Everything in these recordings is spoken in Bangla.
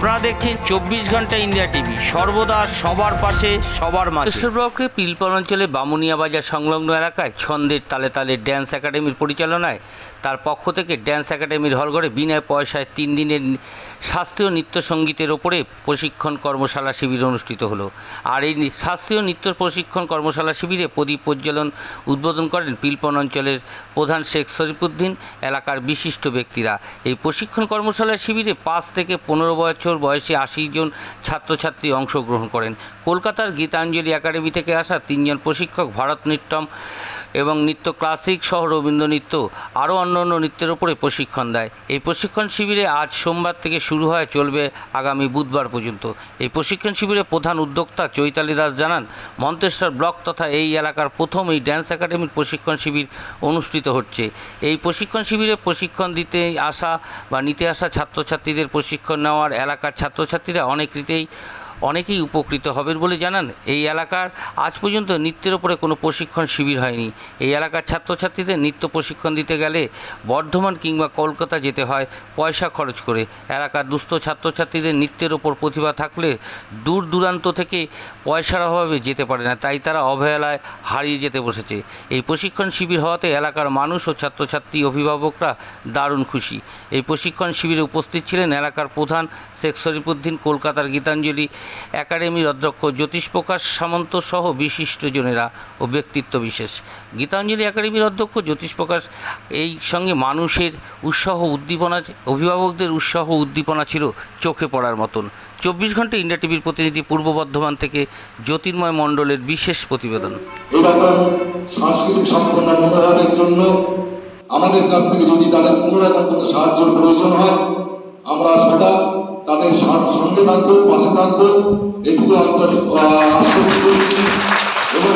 আপনারা দেখছেন চব্বিশ ঘণ্টা ইন্ডিয়া টিভি। সর্বদা সবার পাশে, সবার মাঝে। ব্লকে পিলপন অঞ্চলে বামুনিয়া বাজার সংলগ্ন এলাকায় ছন্দের তালে তালে ড্যান্স একাডেমির পরিচালনায় তার পক্ষ থেকে ড্যান্স একাডেমির হলঘরে বিনা পয়সায় তিন দিনের শাস্ত্রীয় নৃত্য সঙ্গীতের ওপরে প্রশিক্ষণ কর্মশালা শিবির অনুষ্ঠিত হলো। আর এই শাস্ত্রীয় নৃত্য প্রশিক্ষণ কর্মশালা শিবিরে প্রদীপ প্রজ্বলন উদ্বোধন করেন পিলপন অঞ্চলের প্রধান শেখ শরীফুদ্দিন, এলাকার বিশিষ্ট ব্যক্তিরা। এই প্রশিক্ষণ কর্মশালা শিবিরে পাঁচ থেকে পনেরো বছর বয়সী আশি জন ছাত্রছাত্রী অংশগ্রহণ করেন। কলকাতার গীতাঞ্জলি একাডেমি থেকে আসা তিনজন প্রশিক্ষক ভারতনাট্যম এবং নৃত্য ক্লাসিক সহ রবীন্দ্র নৃত্য, আরও অন্যান্য নৃত্যের উপরে প্রশিক্ষণ দেয়। এই প্রশিক্ষণ শিবিরে আজ সোমবার থেকে শুরু হয় চলবে আগামী বুধবার পর্যন্ত। এই প্রশিক্ষণ শিবিরে প্রধান উদ্যোক্তা চৈতালি দাস জানান, মন্তেশ্বর ব্লক তথা এই এলাকার প্রথম এই ড্যান্স একাডেমির প্রশিক্ষণ শিবির অনুষ্ঠিত হচ্ছে। এই প্রশিক্ষণ শিবিরে প্রশিক্ষণ দিতে আসা বা নিতে আসা ছাত্রছাত্রীদের প্রশিক্ষণ নেওয়ার এলাকার ছাত্রছাত্রীরা অনেক রীতেই অনেকেই উপকৃত হবেন বলে জানান, এই এলাকার আজ পর্যন্ত নৃত্যের ওপরে কোনো প্রশিক্ষণ শিবির হয়নি। এই এলাকার ছাত্রছাত্রীদের নৃত্য প্রশিক্ষণ দিতে গেলে বর্ধমান কিংবা কলকাতা যেতে হয় পয়সা খরচ করে। এলাকার দুস্থ ছাত্রছাত্রীদের নৃত্যের ওপর প্রতিভা থাকলে দূর দূরান্ত থেকে পয়সার অভাবে যেতে পারে না, তাই তারা অবহেলায় হারিয়ে যেতে বসেছে। এই প্রশিক্ষণ শিবির হওয়াতে এলাকার মানুষ ও ছাত্রছাত্রী অভিভাবকরা দারুণ খুশি। এই প্রশিক্ষণ শিবিরে উপস্থিত ছিলেন এলাকার প্রধান শেখ শরীফুদ্দিন, কলকাতার গীতাঞ্জলি একাডেমির অধ্যক্ষ জ্যোতিষ প্রকাশ সামন্ত সহ বিশিষ্টজনেরা ও ব্যক্তিত্ব বিশেষ। গীতাঞ্জলি একাডেমির অধ্যক্ষ জ্যোতিষ প্রকাশ এই সঙ্গে মানুষের উৎসাহ উদ্দীপনা, অভিভাবকদের উৎসাহ উদ্দীপনা ছিল চোখে পড়ার মতন। চব্বিশ ঘণ্টা ইন্ডিয়া টিভির প্রতিনিধি পূর্ব বর্ধমান থেকে জ্যোতির্ময় মণ্ডলের বিশেষ প্রতিবেদন। আমাদের কাছ থেকে যদি তাদের রকম কোনো সাহায্যের প্রয়োজন হয়, আমরা সদা তাদের সঙ্গে থাকব, পাশে থাকব। এটুকু আশ্বস্ত করছি। এবং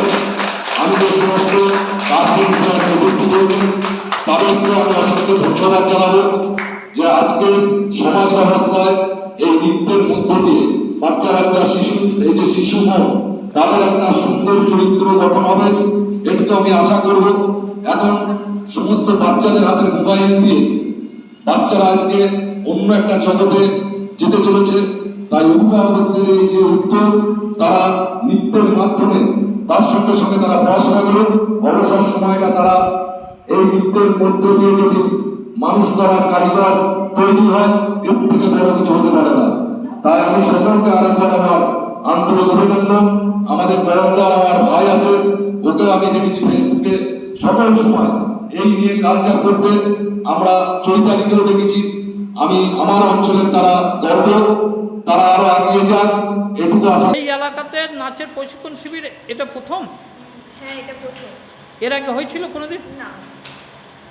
আমি যে সমস্ত হিসেবে উপস্থিত হয়েছি তাদেরকেও আমি অসংখ্য ধন্যবাদ জানাব যে আজকে সমাজ ব্যবস্থায় এই নৃত্যের মধ্য দিয়ে বাচ্চা বাচ্চা শিশু, এই যে শিশু মন, তাদের একটা সুন্দর চরিত্র গঠন হবে। এটুকু আমি আশা করব। এখন সমস্ত বাচ্চাদের হাতের মোবাইল দিয়ে বাচ্চারা আজকে অন্য একটা জগতে যেতে চলেছে। তাই অভিভাবকদের এই যে উত্তর, তারা নৃত্যের মাধ্যমে তার সঙ্গে সঙ্গে তারা পড়াশোনা করুন। অবসর সময়টা তারা এই নৃত্যের মধ্য দিয়ে যদি মানুষ করার কারিগর তৈরি হয়, এর থেকে বড় কিছু হতে পারে না। তাই আমি সকলকে আরেকবার আমার আন্তরিক অভিনন্দন। আমাদের বরন্দার আমার ভাই আছে, ওকেও আমি দেখেছি ফেসবুকে সকল সময় এই নিয়ে কালচার করতে আমরা চৈতালিকেও দেখেছি। আমি আমার অঞ্চলের তারা গর্ব তারা আরও এগিয়ে যাক এটুকু আশা এই এলাকাতে নাচের প্রশিক্ষণ শিবির এটা প্রথম? হ্যাঁ এটা প্রথম। এর আগে হয়েছিল কোনোদিন? না।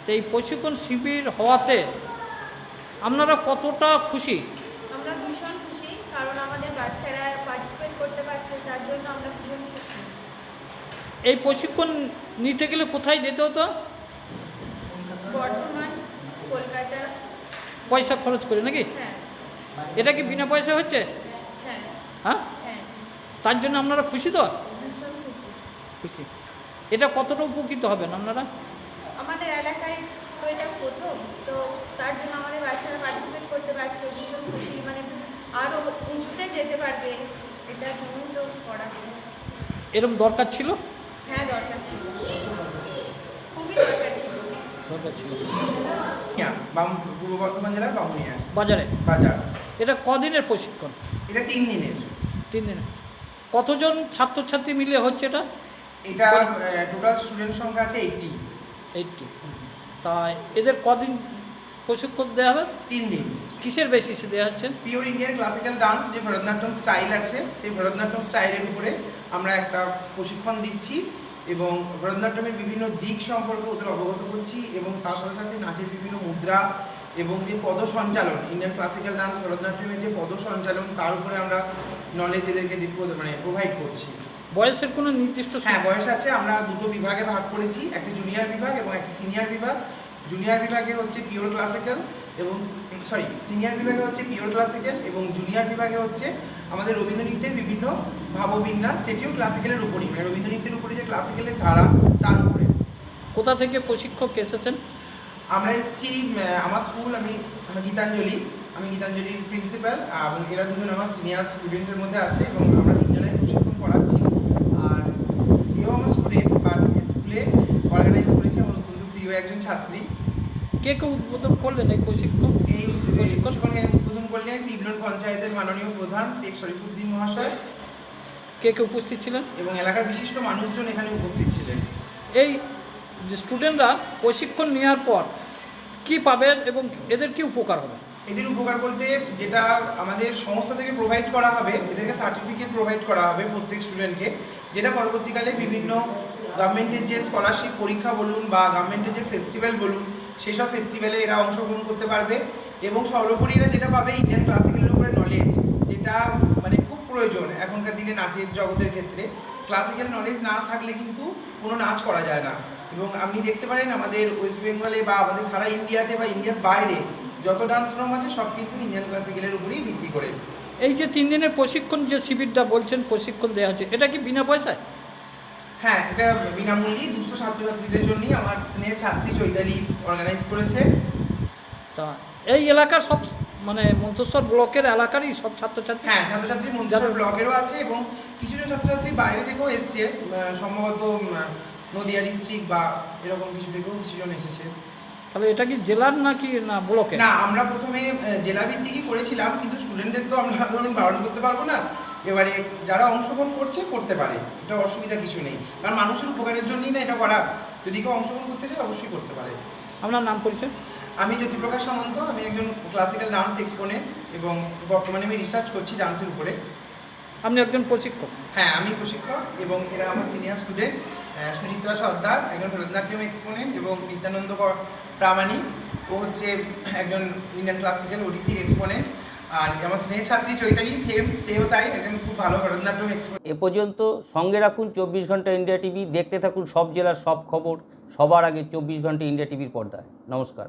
তো এই প্রশিক্ষণ শিবির হওয়াতে আপনারা কতটা খুশি? আমরা ভীষণ খুশি কারণ আমাদের বাচ্চারা পার্টিসিপেট করতে পারছে তার জন্য আমরা ভীষণ খুশি। এই প্রশিক্ষণ নিতে গেলে কোথায় যেতে হতো? বর্ধমান কলকাতা পয়সা খরচ করে নাকি? হ্যাঁ। এটা কি বিনা পয়সা হচ্ছে? হ্যাঁ। হ্যাঁ? হ্যাঁ। তার জন্য আপনারা খুশি তো? খুশি। এটা কতটা উপকৃত হবেন আপনারা? আমাদের এলাকায় তো এটা প্রথম তো তার জন্য আমাদের বাচ্চারা পার্টিসিপেট করতে পারছে ভীষণ খুশি। মানে আরও উঁচুতে যেতে পারবে এটার জন্যই তো করা এরকম দরকার ছিল? দরকার ছিল বামুনিয়া, বাম- পূর্ব বর্ধমান জেলার বামুনিয়া? বাজারে। বাজার। এটা কদিনের প্রশিক্ষণ? এটা তিন দিনের। তিন দিনের। কতজন ছাত্রছাত্রী মিলে হচ্ছে এটা? এটা টোটাল স্টুডেন্ট সংখ্যা আছে এইটটি এইটটি তাই এদের কদিন প্রশিক্ষণ দেওয়া হবে? তিন দিন। কিসের বেসিসে দেওয়া হচ্ছে? পিওর ইন্ডিয়ান ক্লাসিক্যাল ডান্স যে ভরতনাট্যম স্টাইল আছে সেই ভরতনাট্যম স্টাইলের উপরে আমরা একটা প্রশিক্ষণ দিচ্ছি। এবং ভরতনাট্যমের বিভিন্ন দিক সম্পর্কে ওদের অবগত করছি এবং তার সাথে সাথে নাচের বিভিন্ন মুদ্রা এবং যে পদ সঞ্চালন ইন্ডিয়ান ক্লাসিক্যাল ডান্স ভরতনাট্যমের যে পদ সঞ্চালন তার উপরে আমরা নলেজ এদেরকে মানে প্রোভাইড করছি। বয়সের কোনো নির্দিষ্ট হ্যাঁ বয়স আছে। আমরা দুটো বিভাগে ভাগ করেছি একটি জুনিয়র বিভাগ এবং একটি সিনিয়র বিভাগ। জুনিয়র বিভাগে হচ্ছে পিওর ক্লাসিক্যাল এবং সরি সিনিয়র বিভাগে হচ্ছে পিওর ক্লাসিক্যাল এবং জুনিয়র বিভাগে হচ্ছে আমাদের রবীন্দ্র নৃত্যের বিভিন্ন ভাববিন্যাস সেটিও ক্লাসিক্যালের উপরই। মানে রবীন্দ্র নৃত্যের উপরে যে ক্লাসিক্যালের ধারা তার উপরে। কোথা থেকে প্রশিক্ষক এসেছেন? আমরা এসেছি আমার স্কুল আমি গীতাঞ্জলি আমি গীতাঞ্জলির প্রিন্সিপাল এবং এরা দুজন আমার সিনিয়র স্টুডেন্টের মধ্যে আছে এবং আমরা তিনজনে প্রশিক্ষণ করাচ্ছি। আর এও আমার স্টুডেন্ট বাট স্কুলে অর্গানাইজ করেছে আমার অত্যন্ত প্রিয় একজন ছাত্রী। কে কে উদ্বোধন করলেন এই প্রশিক্ষণ এই প্রশিক্ষণকে উদ্বোধন করলেন পিবলন পঞ্চায়েতের মাননীয় প্রধান শেখ শরীফুদ্দিন মহাশয় কে কে উপস্থিত ছিলেন? এবং এলাকার বিশিষ্ট মানুষজন এখানে উপস্থিত ছিলেন। এই যে স্টুডেন্টরা প্রশিক্ষণ নেওয়ার পর কি পাবেন এবং এদের কি উপকার হবে? এদের উপকার বলতে যেটা আমাদের সংস্থা থেকে প্রোভাইড করা হবে এদেরকে সার্টিফিকেট প্রোভাইড করা হবে প্রত্যেক স্টুডেন্টকে যেটা পরবর্তীকালে বিভিন্ন গভর্নমেন্টের যে স্কলারশিপ পরীক্ষা বলুন বা গভর্নমেন্টের যে ফেস্টিভ্যাল বলুন সেই সব ফেস্টিভ্যালে এরা অংশগ্রহণ করতে পারবে। এবং সর্বোপরি এরা যেটা পাবে ইন্ডিয়ান ক্লাসিক্যালের উপরে নলেজ যেটা মানে খুব প্রয়োজন এখনকার দিনে নাচের জগতের ক্ষেত্রে। ক্লাসিক্যাল নলেজ না থাকলে কিন্তু কোনো নাচ করা যায় না। এবং আপনি দেখতে পারেন আমাদের ওয়েস্ট বেঙ্গলে বা আমাদের সারা ইন্ডিয়াতে বা ইন্ডিয়ার বাইরে যত ডান্স ফর্ম আছে, সব কিন্তু ইন্ডিয়ান ক্লাসিক্যালের উপরেই ভিত্তি করে। এই যে তিন দিনের প্রশিক্ষণ যে শিবিরটা বলছেন প্রশিক্ষণ দেওয়া হচ্ছে এটা কি বিনা পয়সায়? হ্যাঁ এটা বিনামূল্যেই দুস্থ ছাত্রছাত্রীদের জন্যই আমার স্নেহের ছাত্রী চৈতালি অর্গানাইজ করেছে। তা এই এলাকার সব মানে মন্তেশ্বর ব্লকের এলাকারই সব ছাত্রছাত্রী? হ্যাঁ ছাত্রছাত্রী মন্দির ব্লকেরও আছে এবং কিছু কিছুজন ছাত্রছাত্রী বাইরে থেকেও এসছে সম্ভবত নদিয়া ডিস্ট্রিক্ট বা এরকম কিছু থেকেও কিছুজন এসেছে। তাহলে এটা কি জেলার নাকি না ব্লকের? না আমরা প্রথমে জেলা ভিত্তিকই করেছিলাম কিন্তু স্টুডেন্টদের তো আমরা ধরুন বারণ করতে পারব না। এবারে যারা অংশগ্রহণ করছে করতে পারে। এটা অসুবিধা কিছু নেই। কারণ মানুষের উপকারের জন্যই না এটা করা। যদি কেউ অংশগ্রহণ করতে চায় অবশ্যই করতে পারে। আপনার নাম পরিচয়? আমি জ্যোতিপ্রকাশ সামন্ত। আমি একজন ক্লাসিক্যাল ডান্স এক্সপোনেন্ট এবং বর্তমানে আমি রিসার্চ করছি ডান্সের উপরে। আপনি একজন প্রশিক্ষক। হ্যাঁ আমি প্রশিক্ষক এবং এরা আমার সিনিয়র স্টুডেন্ট সুচিত্রা সর্দার একজন ভরতনাট্যম এক্সপোনেন্ট এবং নিত্যানন্দ প্রামাণিক। ও হচ্ছে একজন ইন্ডিয়ান ক্লাসিক্যাল ওডিসির এক্সপোনেন্ট আর আমার স্নেহ ছাত্রী চৈতালি সেম সেও তাই একজন খুব ভালো ভরতনাট্যম এক্সপোনেন্ট এ পর্যন্ত সঙ্গে রাখুন চব্বিশ ঘণ্টা ইন্ডিয়া টিভি দেখতে থাকুন সব জেলার সব খবর সবার আগে চব্বিশ ঘণ্টা ইন্ডিয়া টিভির পর্দায়। নমস্কার।